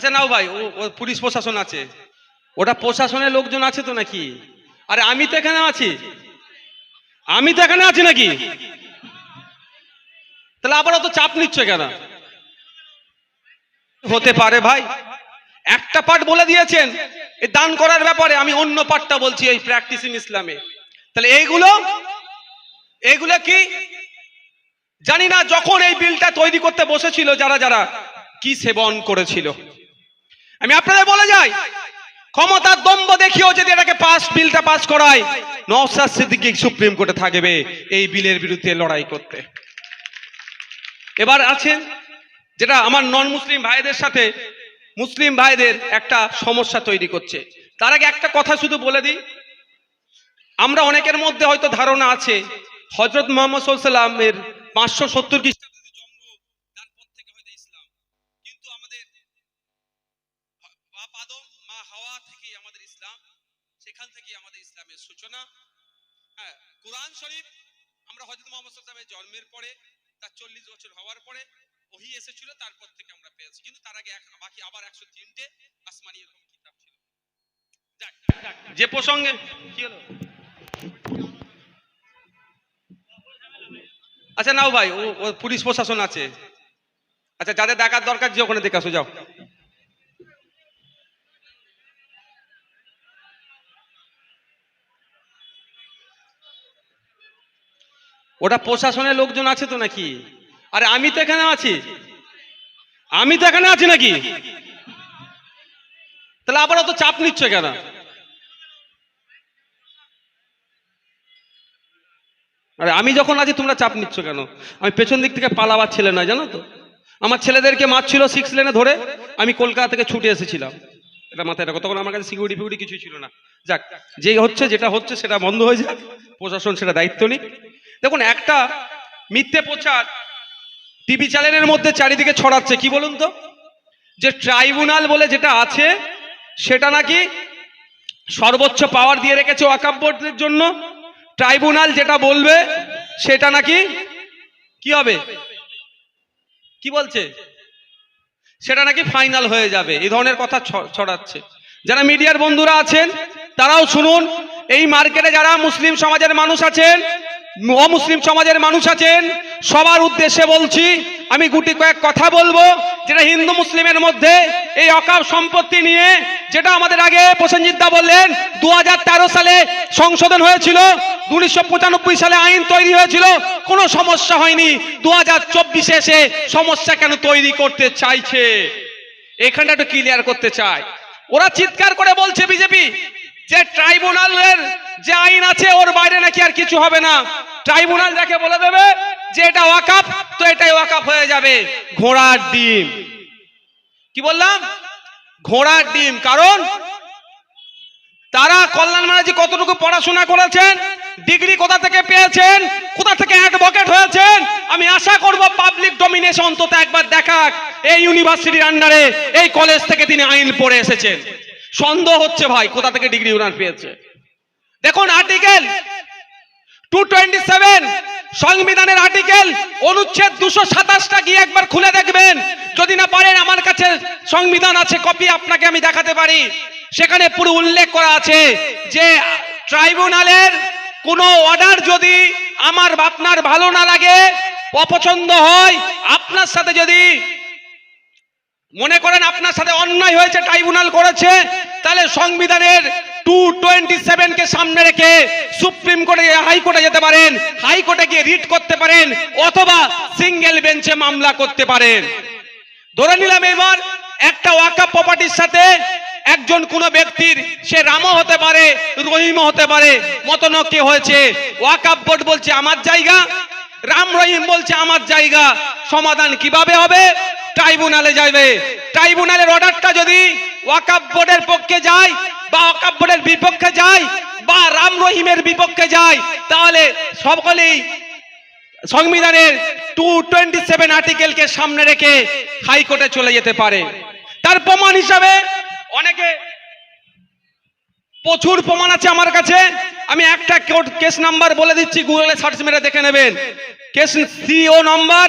আচ্ছা নাও ভাই, ও পুলিশ প্রশাসন আছে। ওটা প্রশাসনের লোকজন আছে তো নাকি? আরে, আমি তো এখানে আছি। আমি তো এখানে আছি নাকি? তাহলে আবার অত চাপ নিচ্ছ কেন? হতে পারে ভাই। একটা পার্ট বলে দিয়েছেন দান করার ব্যাপারে আমি অন্য পার্টটা বলছি এই প্র্যাকটিসিং ইসলামে। তাহলে এইগুলো এইগুলো কি? জানি না, যখন এই বিলটা তৈরি করতে বসেছিল যারা যারা, কি সেবন করেছিল? আমি আপনাদের বলে যাই, ক্ষমতার দম্ভ দেখিও যদি এটাকে পাস বিলটা পাস করায় নওসাদ সিদ্দিকী সুপ্রিম কোর্টে থাকবে এই বিলের বিরুদ্ধে লড়াই করতে। এবার আছেন যেটা আমার নন মুসলিম ভাইদের সাথে, মুসলিম ভাইদের একটা সমস্যা তৈরি করছে। তার আগে একটা কথা শুধু বলে দিই, আমরা অনেকের মধ্যে হয়তো ধারণা আছে হজরত মোহাম্মদ সাল্লামের পাঁচশো সত্তর খ্রিস্টাব্দে জন্ম তারপর থেকে হয়তো ইসলাম কিন্তু আমাদের বাপ আদম মা হাওয়া থেকেই আমাদের ইসলাম, সেখান থেকেই আমাদের ইসলামের সূচনা। হ্যাঁ কোরআন শরীফ, আমরা হজরত মোহাম্মদ সাল্লামের জন্মের পরে, তার চল্লিশ বছর হওয়ার পরে ওহি এসেছিল, তারপর থেকে আমরা পেয়েছি। কিন্তু তার আগে বাকি আবার একশো তিনটে আসমানি এরকম কিতাব ছিল। যে প্রসঙ্গে কি হলো? আচ্ছা নাও ভাই ও পুলিশ প্রশাসন আছে। আচ্ছা যাদের দেখার দরকার, যে ওখানে দেখে আসো, যাও। ওটা প্রশাসনের লোকজন আছে তো নাকি? আরে আমি তো এখানে আছি। আমি তো এখানে আছি নাকি? তাহলে আবার অত চাপ নিচ্ছ কেন? আরে আমি যখন আছি, তোমরা চাপ নিচ্ছ কেন? আমি পেছন দিক থেকে পালাবার ছেলে নয়, জানো তো? আমার ছেলেদেরকে মারছিল সিক্স লেনে ধরে, আমি কলকাতা থেকে ছুটে এসেছিলাম। এটা মাথায় রাখো, তখন আমার কাছে সিকিউরিটি ফিকিউরিটি কিছুই ছিল না। যাক যে হচ্ছে, যেটা হচ্ছে, সেটা বন্ধ হয়ে যাক। প্রশাসন সেটা দায়িত্ব নিক। দেখুন, একটা মিথ্যে প্রচার টিভি চ্যানেলের মধ্যে চারিদিকে ছড়াচ্ছে, কি বলুন তো? যে ট্রাইব্যুনাল বলে যেটা আছে, সেটা নাকি সর্বোচ্চ পাওয়ার দিয়ে রেখেছে ওয়াকাব বোর্ডের জন্য। ট্রাইব্যুনাল যেটা বলবে, সেটা নাকি কি হবে? কি বলছে? সেটা নাকি ফাইনাল হয়ে যাবে, এই ধরনের কথা ছড়াচ্ছে। যারা মিডিয়ার বন্ধুরা আছেন, তারাও শুনুন, এই মার্কেটে যারা মুসলিম সমাজের মানুষ আছেন অমুসলিম সমাজের মানুষ আছেন, সবার উদ্দেশ্যে বলছি, আমি গুটি কয়েক কথা বলব, যেটা হিন্দু মুসলিমের মধ্যে এই অকাপ সম্পত্তি নিয়ে, যেটা আমাদের আগে প্রসেনজিৎ দা বললেন দু হাজার তেরো সালে সংশোধন হয়েছিল, উনিশশো সালে আইন তৈরি হয়েছিল, কোনো সমস্যা হয়নি দু হাজার চব্বিশে এসে সমস্যা কেন তৈরি করতে চাইছে? এখানটা একটু ক্লিয়ার করতে চাই। ওরা চিৎকার করে বলছে বিজেপি, যে ট্রাইব্যুনালের যে আইন আছে, ওর বাইরে নাকি আর কিছু হবে না। ট্রাইব্যুনাল দেখে বলে দেবে যে এটা ওয়াকাপ তো এটাই ওয়াকাপ হয়ে যাবে। ঘোড়ার ডিম। কি বললাম? ঘোড়ার ডিম। কারণ তারা কল্যাণ ব্যানার্জি কতটুকু পড়াশোনা করেছেন, ডিগ্রি কোথা থেকে পেয়েছেন, কোথা থেকে অ্যাডভোকেট হয়েছেন, আমি আশা করব পাবলিক ডমিনেশন অন্তত একবার দেখাক এই ইউনিভার্সিটির আন্ডারে এই কলেজ থেকে তিনি আইন পড়ে এসেছেন। সন্দেহ হচ্ছে ভাই কোথা থেকে ডিগ্রি ওনার পেয়েছে। দেখুন আর্টিকেল টু টোয়েন্টি সেভেন সংবিধানের আর্টিকেল অনুচ্ছেদ দুশো সাতাশটা গিয়ে একবার খুলে দেখবেন। যদি না পারেন, আমার কাছে সংবিধান আছে, কপি আপনাকে আমি দেখাতে পারি। সেখানে পুরো উল্লেখ করা আছে যে, ট্রাইব্যুনালের কোনো অর্ডার যদি আমার আপনার ভালো না লাগে, অপছন্দ হয়, আপনার সাথে যদি মনে করেন আপনার সাথে অন্যায় হয়েছে, ট্রাইব্যুনাল করেছে, তাহলে সংবিধানের টু টোয়েন্টি কে সামনে রেখে সুপ্রিম কোর্টে হাইকোর্টে যেতে পারেন হাইকোর্টে গিয়ে রিট করতে পারেন, অথবা সিঙ্গেল বেঞ্চে মামলা করতে পারেন। একটা প্রপার্টির সাথে একজন কোন ব্যক্তির, সে রামও হতে পারে, রহিমও হতে পারে মতনকে হয়েছে? ওয়াকাপ বোর্ড বলছে আমার জায়গা, রাম রহিম বলছে আমার জায়গা, সমাধান কীভাবে হবে? ট্রাইব্যুনালে যাবে ট্রাইব্যুনালের অর্ডারটা যদি ওয়াকাপ বোর্ডের পক্ষে যায় বা ওয়াকাপ বোর্ডের বিপক্ষে যায় বা রাম রহিমের বিপক্ষে যায়, তাহলে সকলেই সংবিধানের টু টোয়েন্টি সেভেন আর্টিকেলকে সামনে রেখে হাইকোর্টে চলে যেতে পারে। তার প্রমাণ হিসাবে অনেকে প্রচুর প্রমাণ আছে আমার কাছে। আমি একটা কেস নাম্বার বলে দিচ্ছি, গুগলে সার্চ মেরে দেখে নেবেন। Case CO number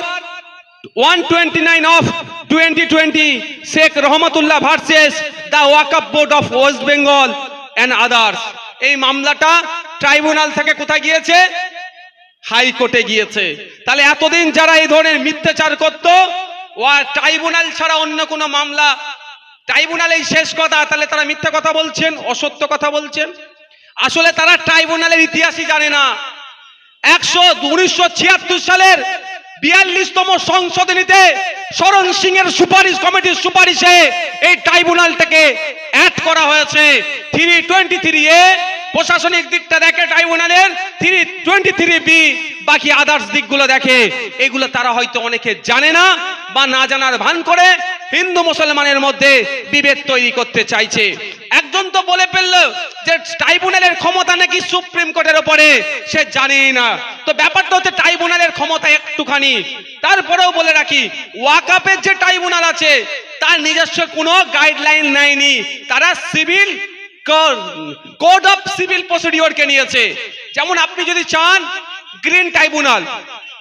129 of 2020 Sheikh Rahmatullah versus the Waqf Board of West Bengal and others. এই মামলাটা ট্রাইব্যুনাল থেকে কোথায় গিয়েছে? হাইকোর্টে গিয়েছে। তাহলে এতদিন যারা এই ধরনের মিথ্যাচার করত, ওয়া ট্রাইব্যুনাল ছাড়া অন্য কোনো মামলা ট্রাইব্যুনালেই শেষ কথা, তাহলে তারা মিথ্যা কথা বলছেন, অসত্য কথা বলছেন? আসলে তারা ট্রাইব্যুনালের ইতিহাসই জানে না। একশো উনিশশো সালের বিয়াল্লিশতম সংশোধনীতে শরণ সিং এর সুপারিশ কমিটির সুপারিশে এই ট্রাইব্যুনালটাকে অ্যাড করা হয়েছে। থ্রি টোয়েন্টি থ্রি এ প্রশাসনিক দিকটা দেখে ট্রাইব্যুনালের থ্রি টোয়েন্টি থ্রি বি বাকি আদার্স দিকগুলো দেখে। এগুলো তারা হয়তো অনেকে জানে না বা না জানার ভান করে। হিন্দু মুসলমানের মধ্যে বিভেদ তৈরি করতে চাইছে। একজন তো বলে ফেলল যে ট্রাইব্যুনালের ক্ষমতা নাকি সুপ্রিম কোর্টের ওপরে, সে জানেই না। তো ব্যাপারটা হচ্ছে ট্রাইব্যুনালের ক্ষমতা একটুখানি। তারপরেও বলে রাখি, ওয়াকাপের যে ট্রাইব্যুনাল আছে, তার নিজস্ব কোনো গাইডলাইন নেয়নি। তারা সিভিল কোড অফ সিভিল প্রসিডিওরকে নিয়েছে। যেমন আপনি যদি চান, গ্রিন ট্রাইব্যুনাল।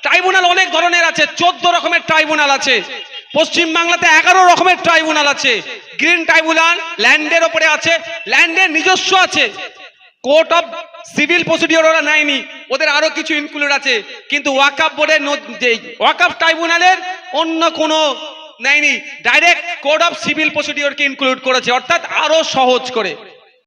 ট্রাইব্যুনাল অনেক ধরনের আছে, চোদ্দ রকমের ট্রাইব্যুনাল আছে। পশ্চিম বাংলাতে এগারো রকমের ট্রাইব্যুনাল আছে। গ্রিন ট্রাইব্যুনাল, ল্যান্ডের ওপরে আছে। ল্যান্ডের নিজস্ব আছে। কোর্ট অফ সিভিল প্রসিডিওর ওরা নেয়নি। ওদের আরও কিছু ইনক্লুড আছে। কিন্তু ওয়াকাফ বোর্ডের যে ট্রাইব্যুনালের অন্য কোনো নেয়নি। ডাইরেক্ট কোড অফ সিভিল প্রসিডিওরকে ইনক্লুড করেছে। অর্থাৎ আরও সহজ করে।